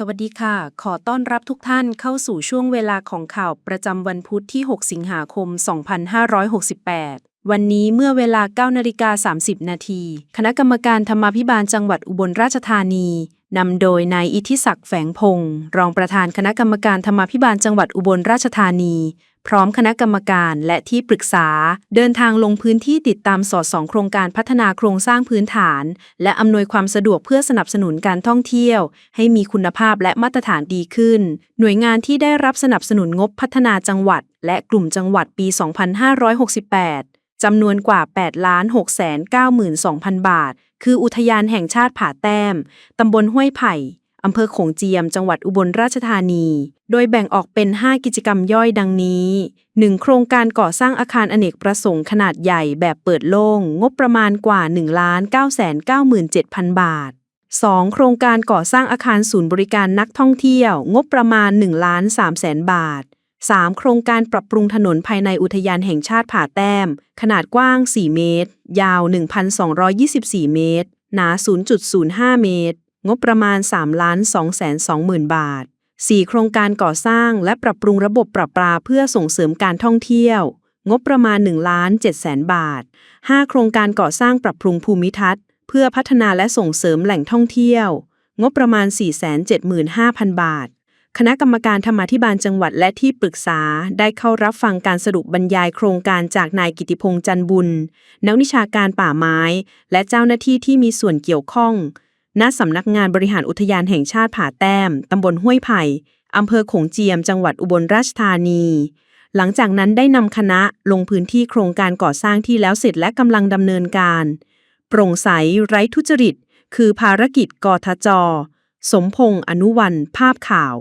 สวัสดีค่ะ ขอต้อนรับทุกท่านเข้าสู่ช่วงเวลาของข่าวประจำวันพุธที่ 6 สิงหาคม 2568 วันนี้เมื่อเวลา9นาฬิกา30 นาที คณะกรรมการธรรมาภิบาลจังหวัดอุบลราชธานี นำโดยนายอิทธิศักดิ์แฝงพงศ์รองประธานคณะกรรมการธรรมาภิบาลจังหวัดอุบลราชธานี พร้อมคณะกรรมการและที่ปรึกษา เดินทางลงพื้นที่ติดตามสอดส่องโครงการพัฒนาโครงสร้างพื้นฐาน และอำนวยความสะดวกเพื่อสนับสนุนการท่องเที่ยว ให้มีคุณภาพและมาตรฐานดีขึ้น หน่วยงานที่ได้รับสนับสนุนงบพัฒนาจังหวัด และกลุ่มจังหวัดปี 2568 จำนวนกว่า 8,692,000 บาท คืออุทยานแห่งชาติผาแต้ม ตำบลห้วยไผ่ อำเภอโขงเจียม จังหวัดอุบลราชธานี โดยแบ่งออกเป็น 5 กิจกรรมย่อยดังนี้ 1. โครงการก่อสร้างอาคารอเนกประสงค์ขนาดใหญ่แบบเปิดโล่ง งบประมาณกว่า 1 9 9 7 0 0 0 บาท 2. โครงการก่อสร้างอาคารศูนย์บริการนักท่องเที่ยว งบประมาณ1ล้าน3แสนบาท 3. โครงการปรับปรุงถนนภายในอุทยานแห่งชาติผาแต้ม ขนาดกว้าง 4 เมตร ยาว 1,224 เมตร หนา 0.05 เมตร งบประมาณ3ล้าน2แสน20,000 บาท 4. โครงการก่อสร้างและปรับปรุงระบบประปาเพื่อส่งเสริมการท่องเที่ยว งบประมาณ1ล้าน7แสนบาท 5. โครงการก่อสร้างปรับปรุงภูมิทัศน์ เพื่อพัฒนาและส่งเสริมแหล่งท่องเที่ยว งบประมาณ 475,000 บาท คณะกรรมการธรรมาธิบาลจังหวัดและที่ปรึกษาได้เข้ารับฟังการสรุปบรรยายโครงการจากนายกิติพงษ์จันบุญ นักวิชาการป่าไม้ และเจ้าหน้าที่ที่มีส่วนเกี่ยวข้อง ณสำนักงานบริหารอุทยานแห่งชาติผาแต้ม ตำบลห้วยไผ่ อำเภอโขงเจียม จังหวัดอุบลราชธานี หลังจากนั้นได้นำคณะลงพื้นที่โครงการก่อสร้างที่แล้วเสร็จและกำลังดำเนินการ โปร่งใสไร้ทุจริต คือภารกิจกทจ สมพงษ์อนุวัน ภาพข่าว